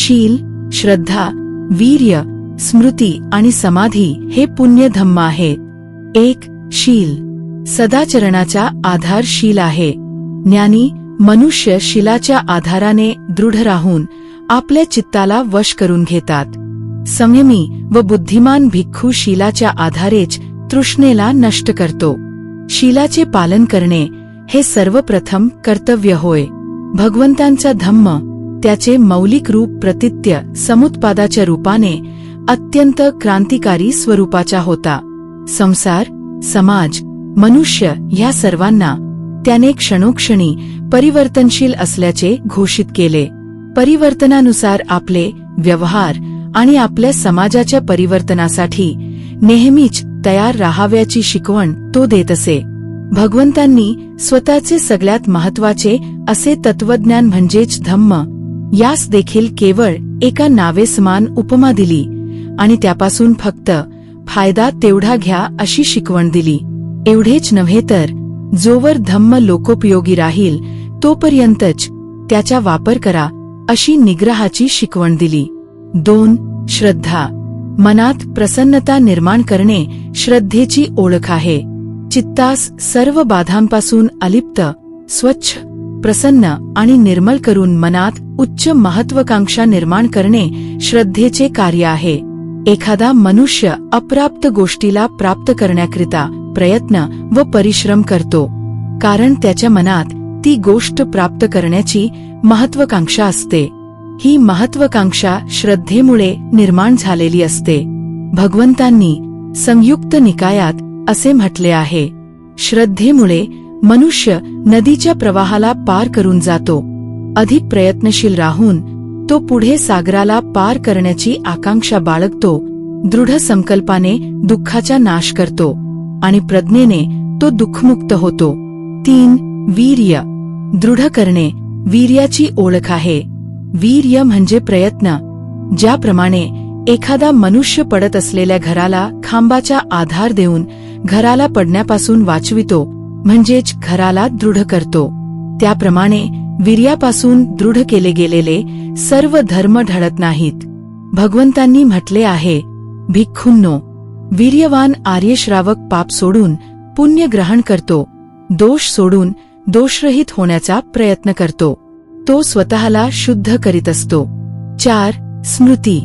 शील श्रद्धा वीर्य स्मृती आणि समाधी हे पुण्य धम्म आहेत एक शील. सदाचरणाचा आधार शील आहे. ज्ञानी मनुष्य शिलाच्या आधाराने दृढ राहून आपल्या चित्ताला वश करून घेतात. संयमी व बुद्धिमान भिक्खू शिलाच्या आधारेच तृष्णेला नष्ट करतो. शिलाचे पालन करणे हे सर्वप्रथम कर्तव्य होय. भगवंतांचा धम्म त्याचे मौलिक रूप प्रतित्य समुत्पादाच्या रूपाने अत्यंत क्रांतिकारी स्वरूपाचा होता. संसार समाज मनुष्य ह्या सर्वांना त्याने क्षणोक्षणी परिवर्तनशील असल्याचे घोषित केले. परिवर्तनानुसार आपले व्यवहार आणि आपल्या समाजाच्या परिवर्तनासाठी नेहमीच तयार राहाव्याची शिकवण तो देत असे. भगवंतांनी स्वतःचे सगळ्यात महत्त्वाचे असे तत्वज्ञान म्हणजेच धम्म यास देखील केवळ एका नावेसमान उपमा दिली. आणि त्यापासून फक्त फायदा तेवढा घ्या अशी शिकवण दिली. एवढेच नव्हे तर जोवर धम्म लोकोपयोगी राहील तोपर्यंतच त्याचा वापर करा अशी निग्रहाची शिकवण दिली. दोन श्रद्धा. मनात प्रसन्नता निर्माण करणे श्रद्धेची ओळख आहे. चित्तास सर्व बाधांपासून अलिप्त स्वच्छ प्रसन्न आणि निर्मल करून मनात उच्च महत्वाकांक्षा निर्माण करणे श्रद्धेचे कार्य आहे. एखादा मनुष्य अप्राप्त गोष्टीला प्राप्त करण्याकरिता प्रयत्न व परिश्रम करतो कारण त्याच्या मनात ती गोष्ट प्राप्त करण्याची महत्वाकांक्षा असते. ही महत्वाकांक्षा श्रद्धेमुळे निर्माण झालेली असते. भगवंतांनी संयुक्त निकायात असे म्हटले आहे श्रद्धेमुळे मनुष्य नदीच्या प्रवाहाला पार करून जातो. अधिक प्रयत्नशील राहून तो पुढे सागराला पार करण्याची आकांक्षा बाळगतो दृढ संकल्पाने दुःखाचा नाश करतो आणि प्रज्ञेने तो दुःखमुक्त होतो. तीन वीर्य. दृढ करणे वीर्याची ओळख आहे. वीर्य म्हणजे प्रयत्न ज्याप्रमाणे एखादा मनुष्य पडत असलेल्या घराला खांबाचा आधार देऊन घराला पडण्यापासून वाचवितो म्हणजेच घराला दृढ करतो. त्याप्रमाणे वीर्यापासून दृढ केले गेलेले सर्व धर्म ढळत नाहीत. भगवंतांनी म्हटले आहे भिक्खुंनो वीर्यवान आर्यश्रावक पाप सोडून पुण्य ग्रहण करतो दोष सोडून दोषरहित होण्याचा प्रयत्न करतो तो स्वतःला शुद्ध करीत असतो. चार स्मृती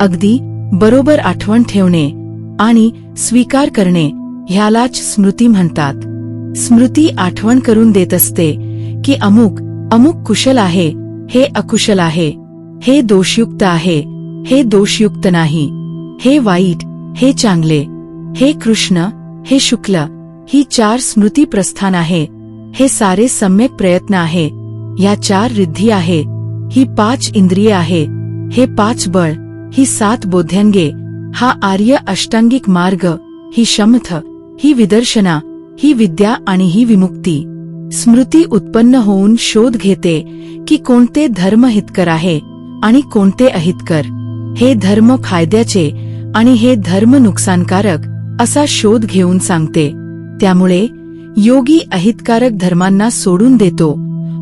अगदी बरोबर आठवण ठेवणे आणि स्वीकार करणे ह्यालाच स्मृती म्हणतात. स्मृती आठवण करून देत असते की अमुक अमुक कुशल आहे, हे अकुशल आहे. हे दोषयुक्त आहे, हे दोषयुक्त नाही. हे वाईट, हे चांगले. हे कृष्ण, हे शुक्ल, ही चार स्मृती प्रस्थान आहे. हे सारे सम्यक प्रयत्न आहे. ह्या चार रिद्धी आहे. ही पाच इंद्रिये आहे. हे पाच बळ, ही सात बोध्यंगे. हा आर्य अष्टांगिक मार्ग, ही शमथ, ही विदर्शना, ही विद्या आणि ही विमुक्ती. स्मृती उत्पन्न होऊन शोध घेते की कोणते धर्म हितकर आहे आणि कोणते अहितकर. हे धर्म फायद्याचे आणि हे धर्म नुकसानकारक असा शोध घेऊन सांगते. त्यामुळे योगी अहितकारक धर्मांना सोडून देतो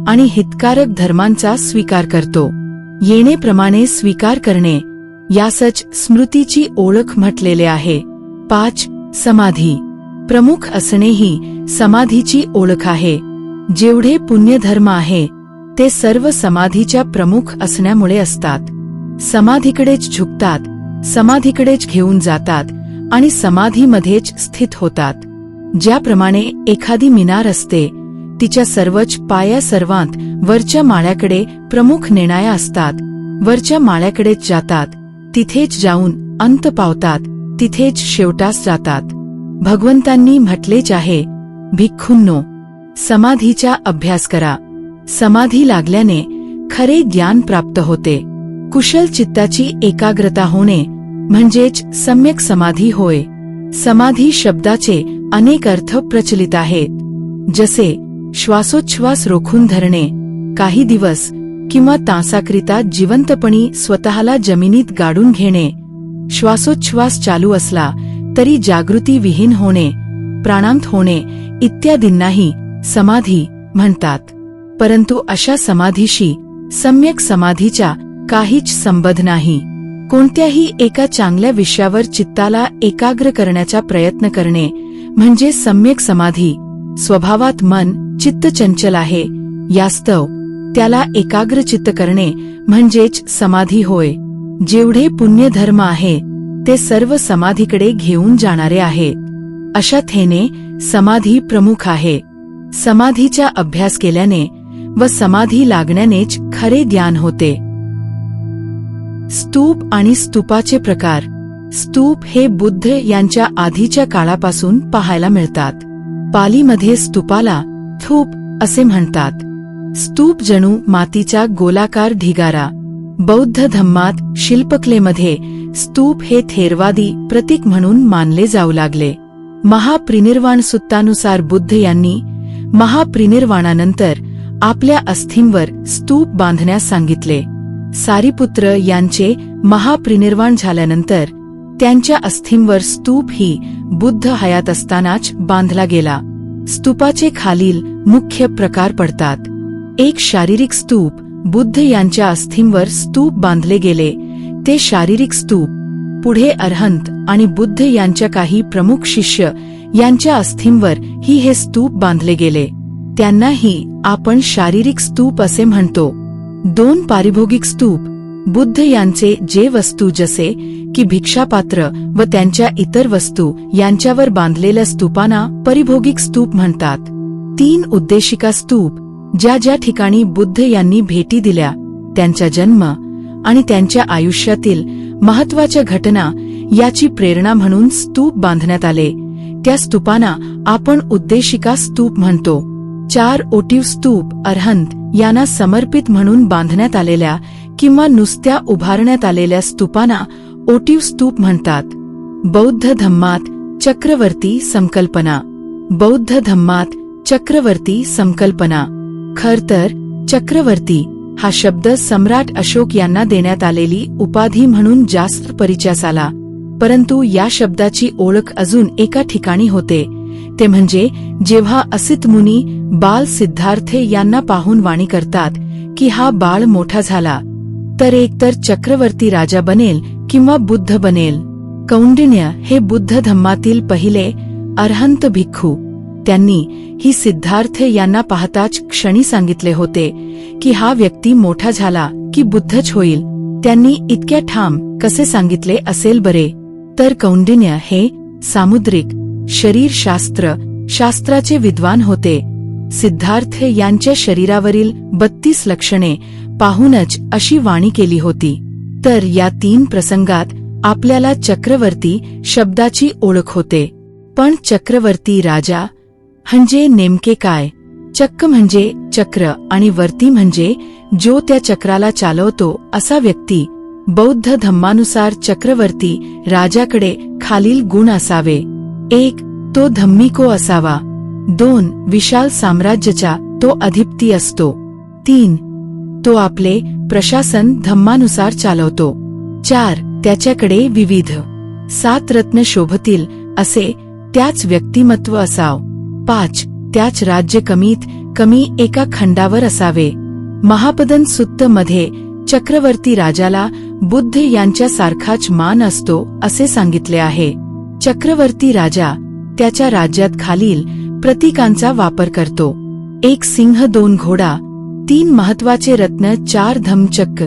आणि हितकारक धर्मांचा स्वीकार करतो. येणेप्रमाणे स्वीकार करणे यासच स्मृतीची ओळख म्हटलेले आहे. पाच समाधी. प्रमुख असणेही समाधीची ओळख आहे. जेवढे पुण्यधर्म आहे ते सर्व समाधीच्या प्रमुख असण्यामुळे असतात. समाधीकडेच झुकतात समाधीकडेच घेऊन जातात आणि समाधीमध्येच स्थित होतात. ज्याप्रमाणे एखादी मिनार असते तिच्या सर्वच पाया सर्वांत वरच्या माळ्याकडे प्रमुख नेणाया असतात. वरच्या माळ्याकडेच जातात तिथेच जाऊन अंत पावतात तिथेच शेवटास जातात. भगवंतांनी म्हटलेच आहे भिक्खुंनो समाधीचा अभ्यास करा. समाधी लागल्याने खरे ज्ञान प्राप्त होते. कुशल चित्ताची एकाग्रता होणे म्हणजेच सम्यक समाधी होय. समाधी शब्दाचे अनेक अर्थ प्रचलित आहेत. जसे श्वासोच्छ्वास रोखून धरणे काही दिवस किंवा तासाकरिता जिवंतपणी स्वतःला जमिनीत गाडून घेणे श्वासोच्छ्वास चालू असला तरी जागृती विहीन होणे प्राणांत होणे इत्यादींनाही समाधी म्हणतात. परंतु अशा समाधीशी सम्यक समाधीच्या काहीच संबध नाही. कोणत्याही एका चांगल्या विषयावर चित्ताला एकाग्र करण्याचा प्रयत्न करणे म्हणजे सम्यक समाधी. स्वभावात मन चित्त चंचल आहे. यास्तव त्याला एकाग्र चित्त करणे म्हणजेच समाधी होय. जेवढे पुण्यधर्म आहे ते सर्व समाधीकडे घेऊन जाणारे आहे अशा थेने समाधी प्रमुख आहे. समाधीचा अभ्यास केल्याने व समाधी लागण्यानेच खरे ज्ञान होते. स्तूप आणि स्तूपाचे प्रकार. स्तूप हे बुद्ध यांच्या आधीच्या काळापासून पाहायला मिळतात. पालीमध्ये स्तूपाला थूप असे म्हणतात. स्तूप जणू मातीचा गोलाकार ढिगारा. बौद्ध धम्मात शिल्पकलेमध्ये स्तूप हे थेरवादी प्रतीक म्हणून मानले जाऊ लागले. महाप्रिनिर्वाण सुत्तानुसार बुद्ध यांनी महाप्रिनिर्वाणानंतर आपल्या अस्थींवर स्तूप बांधण्यास सांगितले. सारीपुत्र यांचे महाप्रिनिर्वाण झाल्यानंतर त्यांच्या अस्थींवर स्तूप ही बुद्ध हयात असतानाच बांधला गेला. स्तूपाचे खालील मुख्य प्रकार पडतात. एक शारीरिक स्तूप बुद्ध यांच्या अस्थींवर स्तूप बांधले गेले. ते शारीरिक स्तूप पुढे अरहंत आणि बुद्ध यांच्या काही प्रमुख शिष्य यांच्या अस्थींवर ही हे स्तूप बांधले गेले. त्यांनाही आपण शारीरिक स्तूप असे म्हणतो. दोन पारिभोगिक स्तूप बुद्ध यांचे जे वस्तू जसे की भिक्षापात्र व त्यांच्या इतर वस्तू यांच्यावर बांधलेल्या स्तूपांना परिभोगिक स्तूप म्हणतात. तीन उद्देशिका स्तूप ज्या ज्या ठिकाणी बुद्ध यांनी भेटी दिल्या त्यांचा जन्म आणि त्यांच्या आयुष्यातील महत्त्वाच्या घटना याची प्रेरणा म्हणून स्तूप बांधण्यात आले. त्या स्तूपांना आपण उद्देशिका स्तूप म्हणतो. चार ओटीव स्तूप अरहंत यांना समर्पित म्हणून बांधण्यात आलेल्या किंवा नुसत्या उभारण्यात आलेल्या स्तूपांना ओटीव स्तूप म्हणतात. बौद्ध धम्मात चक्रवर्ती संकल्पना. बौद्ध धम्मात चक्रवर्ती संकल्पना. खर तर चक्रवर्ती हा शब्द सम्राट अशोक यांना देण्यात आलेली उपाधी म्हणून जास्त परिचयास आला. परंतु या शब्दाची ओळख अजून एका ठिकाणी होते. ते म्हणजे जेव्हा असित मुनी बाल सिद्धार्थे यांना पाहून वाणी करतात की हा बाळ मोठा झाला तर एकतर चक्रवर्ती राजा बनेल किंवा बुद्ध बनेल. कौंडिण्य हे बुद्ध धम्मातील पहिले अर्हंत भिक्खू. त्यांनी ही सिद्धार्थ यांना पाहताच क्षणी सांगितले होते की हा व्यक्ती मोठा झाला की बुद्धच होईल. त्यांनी इतक्या ठाम कसे सांगितले असेल बरे? तर कौंडिन्य हे सामुद्रिक शरीरशास्त्र शास्त्राचे विद्वान होते. सिद्धार्थ यांच्या शरीरावरील बत्तीस लक्षणे पाहूनच अशी वाणी केली होती. तर या तीन प्रसंगात आपल्याला चक्रवर्ती शब्दाची ओळख होते. पण चक्रवर्ती राजा म्हणजे नेमके काय? चक्क म्हणजे चक्र आणि वर्ती म्हणजे जो त्या चक्राला चालवतो असा व्यक्ती बौद्ध धम्मानुसार चक्रवर्ती राजाकडे खालील गुण असावे. एक तो धम्मिको असावा. दोन विशाल साम्राज्याचा तो अधिपती असतो. तीन तो आपले प्रशासन धम्मानुसार चालवतो. चार त्याच्याकडे विविध सात रत्न शोभतील असे त्याच व्यक्तिमत्व असाव. पाच त्याच राज्य कमीत कमी एका खंडावर असावे. महापदन सुत्त मध्ये चक्रवर्ती राजाला बुद्ध यांच्यासारखाच मान असतो असे सांगितले आहे. चक्रवर्ती राजा त्याच्या राज्यात खालील प्रतीकांचा वापर करतो. एक सिंह दोन घोडा तीन महत्त्वाचे रत्न चार धमचक्क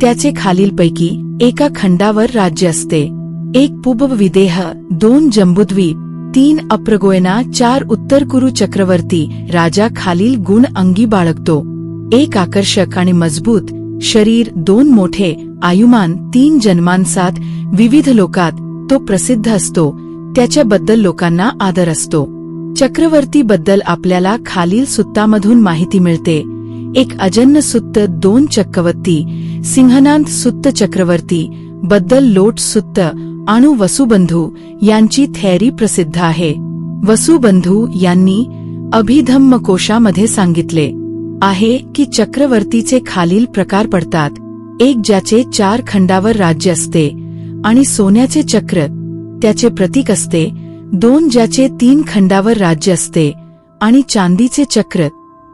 त्याचे खालीलपैकी एका खंडावर राज्य असते. एक पुब विदेह दोन जम्बुद्वीप तीन अप्रगोयना चार उत्तर कुरु चक्रवर्ती राजा खालील गुण अंगी बाळगतो. एक आकर्षक आणि मजबूत शरीर दोन मोठे आयुमान तीन जन्मांसात विविध लोकात तो प्रसिद्ध असतो. त्याच्याबद्दल लोकांना आदर असतो. चक्रवर्तीबद्दल आपल्याला खालील सुत्तामधून माहिती मिळते. एक अजन्न सुत्त दोन चक्रवर्ती सिंहनांत सुत्त चक्रवर्ती बद्दल लोट सुत्त अणु वसुबंधू यांची थेअरी प्रसिद्ध आहे. वसुबंधू यांनी अभिधम्मकोशामध्ये सांगितले. आहे की चक्रवर्तीचे खालील प्रकार पडतात. एक ज्याचे चार खंडावर राज्य असते आणि सोन्याचे चक्र त्याचे प्रतीक असते. दोन ज्याचे तीन खंडावर राज्य असते आणि चांदीचे चक्र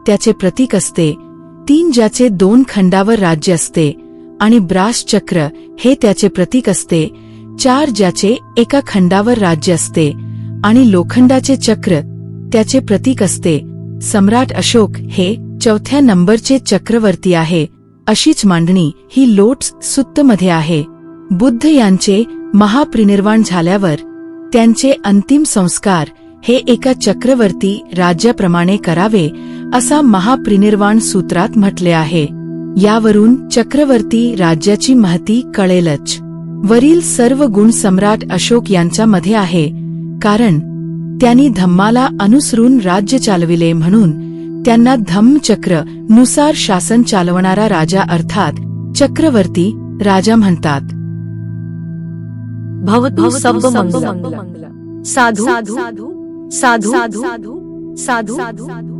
त्याचे प्रतीक असते. तीन ज्याचे दोन खंडावर राज्य असते आणि ब्रास चक्र हे त्याचे प्रतीक असते. चार ज्याचे एका खंडावर राज्य असते आणि लोखंडाचे चक्र त्याचे प्रतीक असते. सम्राट अशोक हे चौथ्या नंबरचे चक्रवर्ती आहे. अशीच मांडणी ही लोट्स सुत्तमध्ये आहे. बुद्ध यांचे महाप्रिनिर्वाण झाल्यावर त्यांचे अंतिम संस्कार हे एका चक्रवर्ती राज्याप्रमाणे करावे असा महाप्रिनिर्वाण सूत्रात म्हटले आहे. यावरून चक्रवर्ती राज्याची महती कळेलच. वरील सर्व गुण सम्राट अशोक यांच्यामध्ये आहे. कारण त्यांनी धम्माला अनुसरून राज्य चालविले म्हणून त्यांना धम्मचक्रनुसार शासन चालवणारा राजा अर्थात चक्रवर्ती राजा म्हणतात. भवतु सब मंगल साधु साधु साधु साधु साधु।